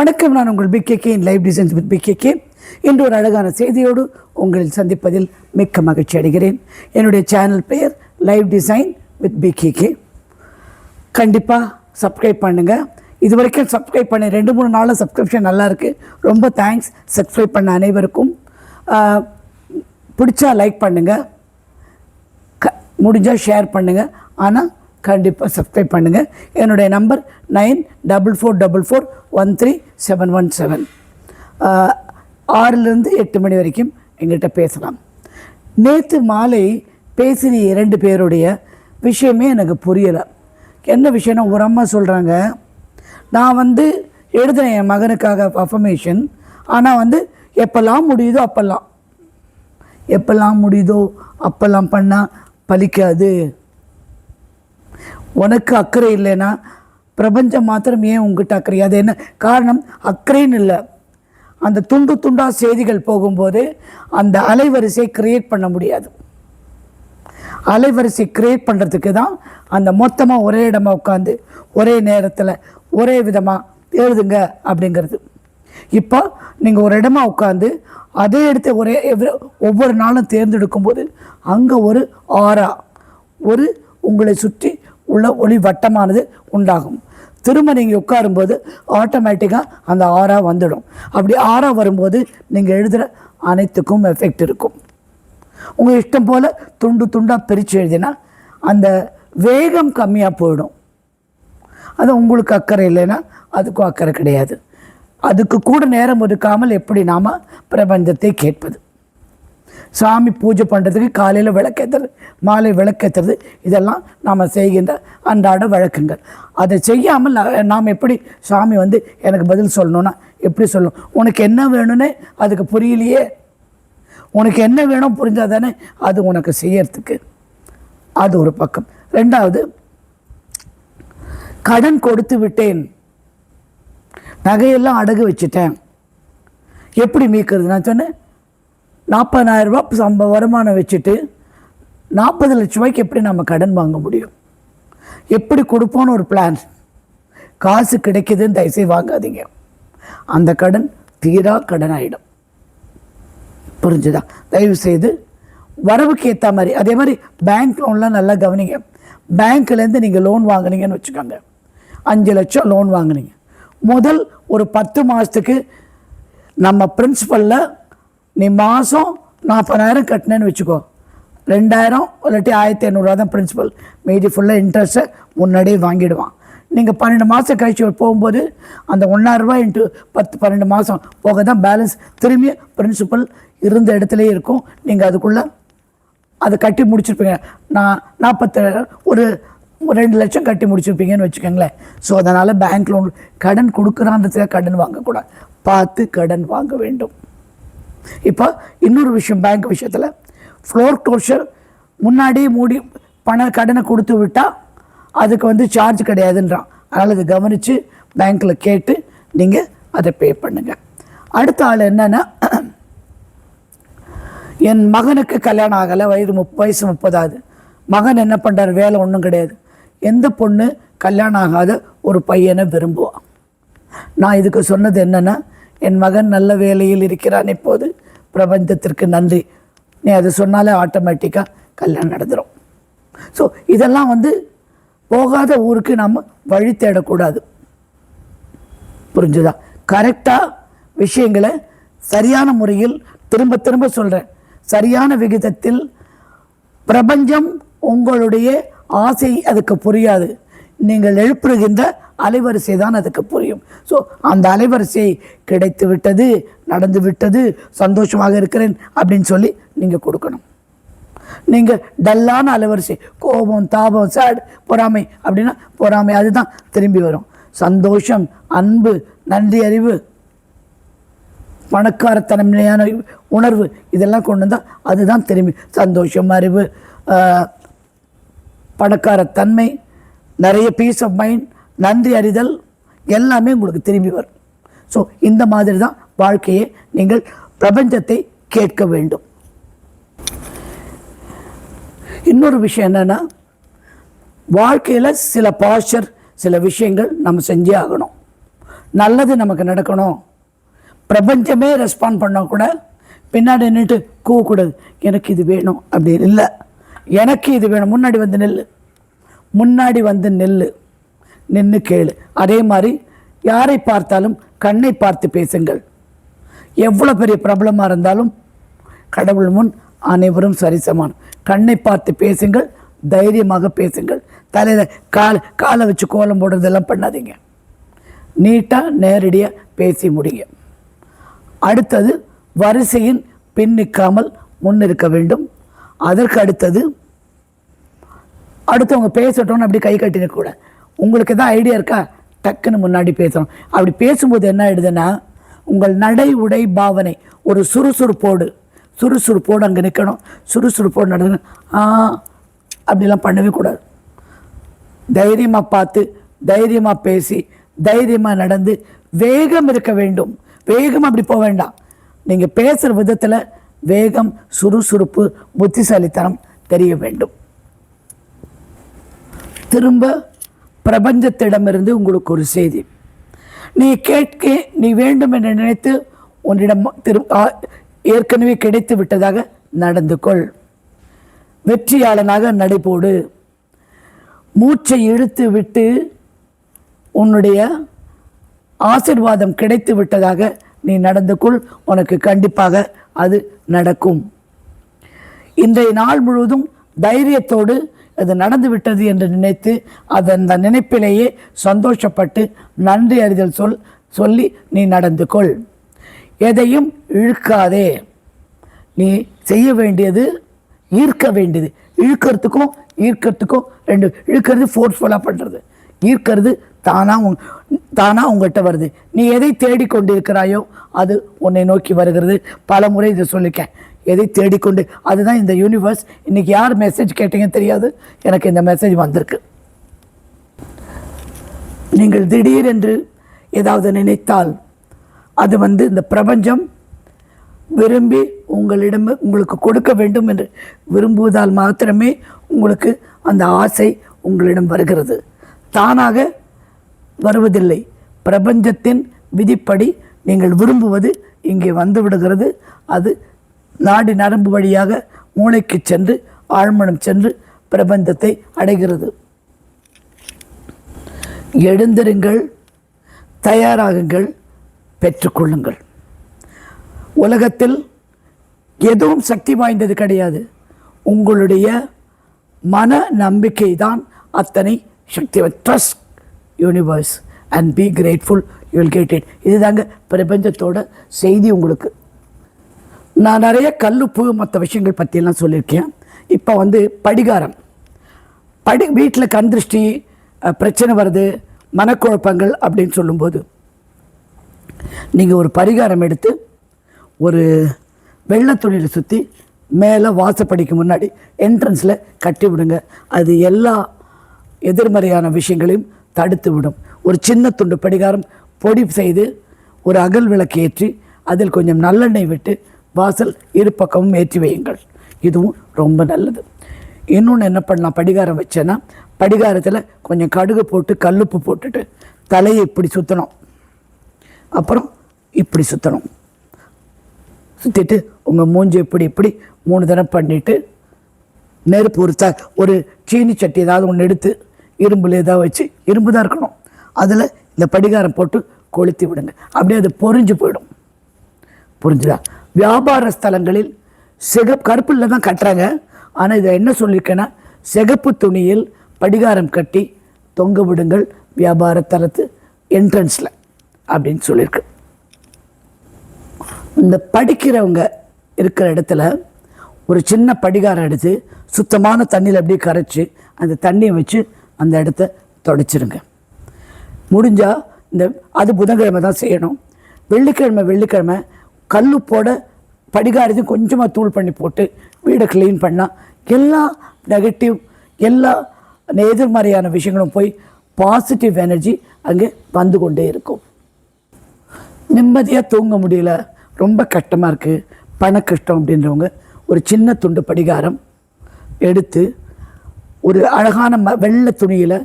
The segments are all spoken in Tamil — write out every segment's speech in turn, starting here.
வணக்கம். நான் உங்கள் PKK in live designs with PKK இன்று ஒரு அழகான செய்தியோடு உங்களில் சந்திப்பதில் மிக்க மகிழ்ச்சி அடைகிறேன். என்னுடைய சேனல் பெயர் லைவ் டிசைன் வித் பிகேகே கண்டிப்பாக சப்ஸ்கிரைப் பண்ணுங்கள் இது வரைக்கும் சப்ஸ்கிரைப் பண்ண ரெண்டு மூணு நாளில் சப்ஸ்கிரிப்ஷன் நல்லா இருக்குது ரொம்ப தேங்க்ஸ் சப்ஸ்கிரைப் பண்ண அனைவருக்கும். பிடிச்சா லைக் பண்ணுங்கள் க முடிஞ்சால் ஷேர் பண்ணுங்கள் ஆனால் கண்டிப்பாக சப்ஸ்கிரைப் பண்ணுங்கள் என்னுடைய number nine double four double four one three seven one seven. ஆறுலேருந்து எட்டு மணி வரைக்கும் எங்கிட்ட பேசலாம். நேற்று மாலை பேசின இரண்டு பேருடைய விஷயமே எனக்கு புரியலை. என்ன விஷயம்னா ஒரு அம்மா சொல்கிறாங்க நான் வந்து எழுதுனேன் என் மகனுக்காக அஃபர்மேஷன் ஆனால் வந்து எப்போல்லாம் முடியுதோ அப்போல்லாம். எப்போல்லாம் முடியுதோ அப்போல்லாம் பண்ணால் பலிக்காது. உனக்கு அக்கறை இல்லைன்னா பிரபஞ்சம் மாத்திரம் ஏன் உங்ககிட்ட அக்கறை? அது என்ன? காரணம் அக்கறைன்னு இல்லை. அந்த துண்டு துண்டாக செய்திகள் போகும்போது அந்த அலைவரிசை கிரியேட் பண்ண முடியாது. அலைவரிசை கிரியேட் பண்ணுறதுக்கு தான் அந்த மொத்தமாக ஒரே இடமா உட்காந்து ஒரே நேரத்தில் ஒரே விதமாக எழுதுங்க அப்படிங்கிறது. இப்போ நீங்கள் ஒரு இடமா உட்காந்து அதே இடத்த ஒரே ஒவ்வொரு நாளும் தேர்ந்தெடுக்கும் போது அங்கே ஒரு ஆறா ஒரு உங்களை சுற்றி உள்ள ஒளி வட்டமானது உண்டாகும். திரும்ப நீங்கள் உட்காரும்போது ஆட்டோமேட்டிக்காக அந்த ஆறா வந்துடும். அப்படி ஆறா வரும்போது நீங்கள் எழுதுகிற அனைத்துக்கும் எஃபெக்ட் இருக்கும். உங்கள் இஷ்டம் போல் துண்டு துண்டாக பிரித்து எழுதினா அந்த வேகம் கம்மியாக போயிடும். அது உங்களுக்கு அக்கறை இல்லைன்னா அதுக்கும் அக்கறை கிடையாது. அதுக்கு கூட நேரம் ஒதுக்காமல் எப்படி நாம் பிரபஞ்சத்தை கேட்பது? சாமி பூஜை பண்ணுறதுக்கு காலையில் விளக்கேற்றுறது மாலை விளக்கேற்றுறது இதெல்லாம் நாம் செய்கின்ற அன்றாட வழக்கங்கள். அதை செய்யாமல் நாம் எப்படி சாமி வந்து எனக்கு பதில் சொல்லணும்னா எப்படி சொல்லணும் உனக்கு என்ன வேணும்னே அதுக்கு புரியலையே. உனக்கு என்ன வேணும் புரிஞ்சால் தானே அது உனக்கு செய்யறதுக்கு. அது ஒரு பக்கம். ரெண்டாவது கடன் கொடுத்து விட்டேன். நகையெல்லாம் அடகு வச்சுட்டேன். எப்படி மீட்கிறது? நான் சொன்னேன் நாற்பதாயிரரூபா சம்ப வருமானம் வச்சுட்டு நாற்பது லட்ச ரூபாய்க்கு எப்படி நம்ம கடன் வாங்க முடியும்? எப்படி கொடுப்போன்னு ஒரு பிளான் காசு கிடைக்குதுன்னு தயவுசெய்து வாங்காதீங்க. அந்த கடன் தீரா கடன் ஆகிடும் புரிஞ்சுதா? தயவு செய்து வரவுக்கு ஏற்ற மாதிரி அதே மாதிரி பேங்க் லோன்லாம் நல்லா கவனிங்க. பேங்க்லேருந்து நீங்கள் லோன் வாங்கினீங்கன்னு வச்சுக்கோங்க. அஞ்சு லட்சம் லோன் வாங்குனீங்க. முதல் ஒரு பத்து மாதத்துக்கு நம்ம பிரின்சிபலில் நீ மாதம் நாற்பதாயிரம் கட்டினேன்னு வச்சுக்கோ. ரெண்டாயிரம் இல்லாட்டி ஆயிரத்தி ஐநூறுரூவா தான் பிரின்சிபல் மீதி ஃபுல்லாக இன்ட்ரெஸ்ட்டை முன்னாடியே வாங்கிடுவான். நீங்கள் பன்னெண்டு மாதம் கழிச்சு போகும்போது அந்த ஒன்றாயிரரூபா இன்ட்டு பத்து பன்னெண்டு மாதம் போக தான் பேலன்ஸ் திரும்பி பிரின்சிபல் இருந்த இடத்துலையே இருக்கும். நீங்கள் அதுக்குள்ளே அதை கட்டி முடிச்சிருப்பீங்க. நான் நாற்பத்தி ஒரு ஒரு ரெண்டு லட்சம் கட்டி முடிச்சிருப்பீங்கன்னு வச்சுக்கோங்களேன். ஸோ அதனால் பேங்க் லோன் கடன் கொடுக்குறான்றதுக்காக கடன் வாங்கக்கூடாது. பார்த்து கடன் வாங்க வேண்டும். இப்போ இன்னொரு விஷயம் பேங்க் விஷயத்தில் ஃப்ளோர் க்ளோஷர் முன்னாடியே மூடி பண கடனை கொடுத்து விட்டால் அதுக்கு வந்து சார்ஜ் கிடையாதுன்றான். அதனால் அதை கவனித்து பேங்க்கில் கேட்டு நீங்கள் அதை பே பண்ணுங்கள் அடுத்த ஆள் என்னென்னா என் மகனுக்கு கல்யாணம் ஆகலை வயது முப் வயசு முப்பதாவது. மகன் என்ன பண்ணுறாரு வேலை ஒன்றும் கிடையாது. எந்த பொண்ணு கல்யாணம் ஆகாத ஒரு பையனை விரும்புவான் நான் இதுக்கு சொன்னது என்னென்னா என் மகன் நல்ல வேலையில் இருக்கிறான் இப்போது. பிரபஞ்சத்திற்கு நன்றி. நீ அதை சொன்னாலே ஆட்டோமேட்டிக்காக கல்யாணம் நடந்துடும் ஸோ இதெல்லாம் வந்து போகாத ஊருக்கு நம்ம வழி தேடக்கூடாது. புரிஞ்சுதா? கரெக்டாக விஷயங்களை சரியான முறையில் திரும்ப திரும்ப சொல்கிறேன் சரியான விகிதத்தில் பிரபஞ்சம் உங்களுடைய ஆசை அதுக்கு புரியாது. நீங்கள் எழுப்புகின்ற அலைவரிசை தான் அதுக்கு புரியும். ஸோ அந்த அலைவரிசை கிடைத்து விட்டது நடந்து விட்டது சந்தோஷமாக இருக்கிறேன் அப்படின்னு சொல்லி நீங்கள் கொடுக்கணும். நீங்கள் டல்லான அலைவரிசை கோபம் தாபம் சேட் பொறாமை அப்படின்னா பொறாமை அதுதான் திரும்பி வரும். சந்தோஷம் அன்பு நன்றி அறிவு பணக்காரத்தன்மையான உணர்வு இதெல்லாம் கொண்டு வந்தால் அதுதான் திரும்பி சந்தோஷம் அறிவு பணக்காரத்தன்மை நிறைய பீஸ் ஆஃப் மைண்ட் நன்றி அறிதல் எல்லாமே உங்களுக்கு திரும்பி வரும். ஸோ இந்த மாதிரி தான் வாழ்க்கையை நீங்கள் பிரபஞ்சத்தை கேட்க வேண்டும். இன்னொரு விஷயம் என்னென்னா வாழ்க்கையில் சில பாஸ்டர் சில விஷயங்கள் நம்ம செஞ்சே ஆகணும். நல்லது நமக்கு நடக்கணும். பிரபஞ்சமே ரெஸ்பாண்ட் பண்ணால் கூட பின்னாடி நின்றுட்டு கூவக்கூடாது. எனக்கு இது வேணும் அப்படின்னு இல்லை. எனக்கு இது வேணும். முன்னாடி வந்து நெல் முன்னாடி வந்து நெல் நின்று கேளு. அதே மாதிரி யாரை பார்த்தாலும் கண்ணை பார்த்து பேசுங்கள். எவ்வளோ பெரிய பிரபலமாக இருந்தாலும் கடவுள் முன் அனைவரும் சரிசமான். கண்ணை பார்த்து பேசுங்கள் தைரியமாக பேசுங்கள். தலையில் கால் காலை வச்சு கோலம் போடுறதெல்லாம் பண்ணாதீங்க. நீட்டாக நேரடியாக பேசி முடிங்க. அடுத்தது வரிசையின் பின் நிற்காமல் முன் இருக்க வேண்டும். அதற்கு அடுத்தது அடுத்தவங்க பேசட்டோன்னு அப்படி கை கட்டி உங்களுக்கு எதாவது ஐடியா இருக்கா? டக்குன்னு முன்னாடி பேசணும். அப்படி பேசும்போது என்ன ஆகிடுதுன்னா உங்கள் நடை உடை பாவனை ஒரு சுறுசுறுப்போடு சுறுசுறுப்போடு அங்கே நிற்கணும் சுறுசுறுப்போடு நடக்கணும் ஆ அப்படிலாம் பண்ணவே கூடாது. தைரியமாக பார்த்து தைரியமாக பேசி தைரியமாக நடந்து வேகம் இருக்க வேண்டும். வேகம் அப்படி போக வேண்டாம். நீங்கள் பேசுகிற விதத்தில் வேகம் சுறுசுறுப்பு புத்திசாலித்தனம் தெரிய வேண்டும். திரும்ப பிரபஞ்சத்திடமிருந்து உங்களுக்கு ஒரு செய்தி. நீ கேட்க நீ வேண்டும் என்று நினைத்து உன்னிடம் திரு ஆ- ஏற்கனவே கிடைத்து விட்டதாக நடந்து கொள். வெற்றியாளனாக நடைபோடு. மூச்சை இழுத்து விட்டு உன்னுடைய ஆசிர்வாதம் கிடைத்து விட்டதாக நீ நடந்து கொள். உனக்கு கண்டிப்பாக அது நடக்கும். இன்றைய நாள் முழுவதும் தைரியத்தோடு அது நடந்து விட்டது என்று நினைத்து அதன் அந்த நினைப்பிலேயே சந்தோஷப்பட்டு நன்றி அறிதல் சொல் சொல்லி நீ நடந்து கொள். எதையும் இழுக்காதே. நீ செய்ய வேண்டியது ஈர்க்க வேண்டியது. இழுக்கிறதுக்கும் ஈர்க்கிறதுக்கும் ரெண்டு இழுக்கிறது ஃபோர்ஸ்ஃபுல்லாக பண்ணுறது ஈர்க்கிறது தானாக உங் தானாக உங்கள்கிட்ட வருது. நீ எதை தேடிக்கொண்டு இருக்கிறாயோ அது உன்னை நோக்கி வருகிறது. பல முறை இதை சொல்லிக்க எதை தேடிக்கொண்டு அதுதான் இந்த யூனிவர்ஸ் இன்றைக்கி யார் மெசேஜ் கேட்டீங்கன்னு தெரியாது. எனக்கு இந்த மெசேஜ் வந்திருக்கு. நீங்கள் திடீரென்று ஏதாவது நினைத்தால் அது வந்து இந்த பிரபஞ்சம் விரும்பி உங்களிடம் உங்களுக்கு கொடுக்க வேண்டும் என்று விரும்புவதால் மாத்திரமே உங்களுக்கு அந்த ஆசை உங்களிடம் வருகிறது. தானாக வருவதில்லை. பிரபஞ்சத்தின் விதிப்படி நீங்கள் விரும்புவது இங்கே வந்து விடுகிறது. அது நாடி நரம்பு வழியாக மூளைக்கு சென்று ஆழ்மனம் சென்று பிரபஞ்சத்தை அடைகிறது. எழுந்திருங்கள் தயாராகுங்கள் பெற்றுக்கொள்ளுங்கள். உலகத்தில் எதுவும் சக்தி வாய்ந்தது கிடையாது. உங்களுடைய மன நம்பிக்கை தான் அத்தனை சக்தி trust universe and be grateful you will get it இதுதாங்க பிரபஞ்சத்தோட செய்தி உங்களுக்கு. நான் நிறைய கல்லுப்பு மற்ற விஷயங்கள் பற்றியெல்லாம் சொல்லியிருக்கேன். இப்போ வந்து படிகாரம். படி வீட்டில் கண் திருஷ்டி பிரச்சனை வருது மனக்குழப்பங்கள் அப்படின்னு சொல்லும்போது நீங்கள் ஒரு பரிகாரம் எடுத்து ஒரு வெள்ளை துணியில் சுற்றி மேலே வாசப்படிக்கு முன்னாடி என்ட்ரன்ஸில் கட்டி விடுங்க. அது எல்லா எதிர்மறையான விஷயங்களையும் தடுத்து விடும். ஒரு சின்ன துண்டு படிகாரம் பொடி செய்து ஒரு அகல் விளக்கு ஏற்றி அதில் கொஞ்சம் நல்லெண்ணெய் விட்டு வாசல் இரு பக்கமும் ஏற்றி வையுங்கள். இதுவும் ரொம்ப நல்லது. இன்னொன்று என்ன பண்ணலாம் படிகாரம் வச்சேன்னா படிகாரத்தில் கொஞ்சம் கடுகு போட்டு கல்லுப்பு போட்டுட்டு தலையை இப்படி சுற்றணும் அப்புறம் இப்படி சுற்றணும் சுற்றிட்டு உங்கள் மூஞ்சி இப்படி இப்படி மூணு தடவை பண்ணிவிட்டு நெருப்பு ஒரு த ஒரு சீனி சட்டி ஏதாவது ஒன்று எடுத்து இரும்பில் ஏதாவது வச்சு இரும்பு தான் இருக்கணும். அதில் இந்த படிகாரம் போட்டு கொளுத்தி விடுங்க. அப்படியே அது பொறிஞ்சு போயிடும். புரிஞ்சுதா? வியாபார ஸ்தலங்களில் சிகப்பு கருப்பில் தான் கட்டுறாங்க. ஆனால் இதை என்ன சொல்லியிருக்கேன்னா சிகப்பு துணியில் படிகாரம் கட்டி தொங்க விடுங்கள் வியாபார தலத்து என்ட்ரன்ஸில் அப்படின்னு சொல்லியிருக்கு இந்த படிக்கிறவங்க இருக்கிற இடத்துல ஒரு சின்ன படிகாரம் எடுத்து சுத்தமான தண்ணியில் அப்படியே கரைச்சி அந்த தண்ணியை வச்சு அந்த இடத்த தொடச்சிருங்க. முடிஞ்சால் இந்த அது புதன்கிழமை தான் செய்யணும். வெள்ளிக்கிழமை வெள்ளிக்கிழமை கல்லுப்போட படிகாரத்தையும் கொஞ்சமாக தூள் பண்ணி போட்டு வீடை க்ளீன் பண்ணால் எல்லா நெகட்டிவ் எல்லா எதிர்மறையான விஷயங்களும் போய் பாசிட்டிவ் எனர்ஜி அங்கே வந்து கொண்டே இருக்கும். நிம்மதியாக தூங்க முடியல. ரொம்ப கஷ்டமாக இருக்குது பண கஷ்டம் அப்படின்றவங்க ஒரு சின்ன துண்டு படிகாரம் எடுத்து ஒரு அழகான ம வெள்ளை துணியில்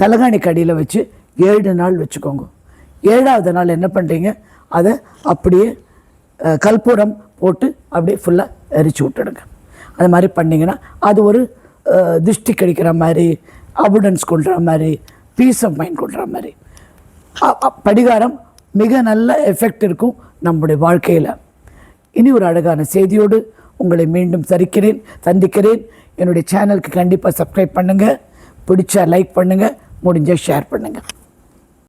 தலகாணி கடியில் வச்சு ஏழு நாள் வச்சுக்கோங்க. ஏழாவது நாள் என்ன பண்ணுறீங்க அதை அப்படியே கற்பூரம் போட்டு அப்படியே ஃபுல்லாக எரிச்சு விட்டுடுங்க. அது மாதிரி பண்ணிங்கன்னா அது ஒரு திருஷ்டி கிடைக்கிற மாதிரி அபுடன்ஸ் கொள்கிற மாதிரி பீஸ் ஆஃப் மைண்ட் கொள்கிற மாதிரி. படிகாரம் மிக நல்ல எஃபெக்ட் இருக்கும் நம்முடைய வாழ்க்கையில். இனி ஒரு அழகான செய்தியோடு உங்களை மீண்டும் சரிக்கிறேன் சந்திக்கிறேன். என்னுடைய சேனலுக்கு கண்டிப்பாக சப்ஸ்கிரைப் பண்ணுங்கள் பிடிச்சா லைக் பண்ணுங்கள் முடிஞ்சால் ஷேர் பண்ணுங்கள்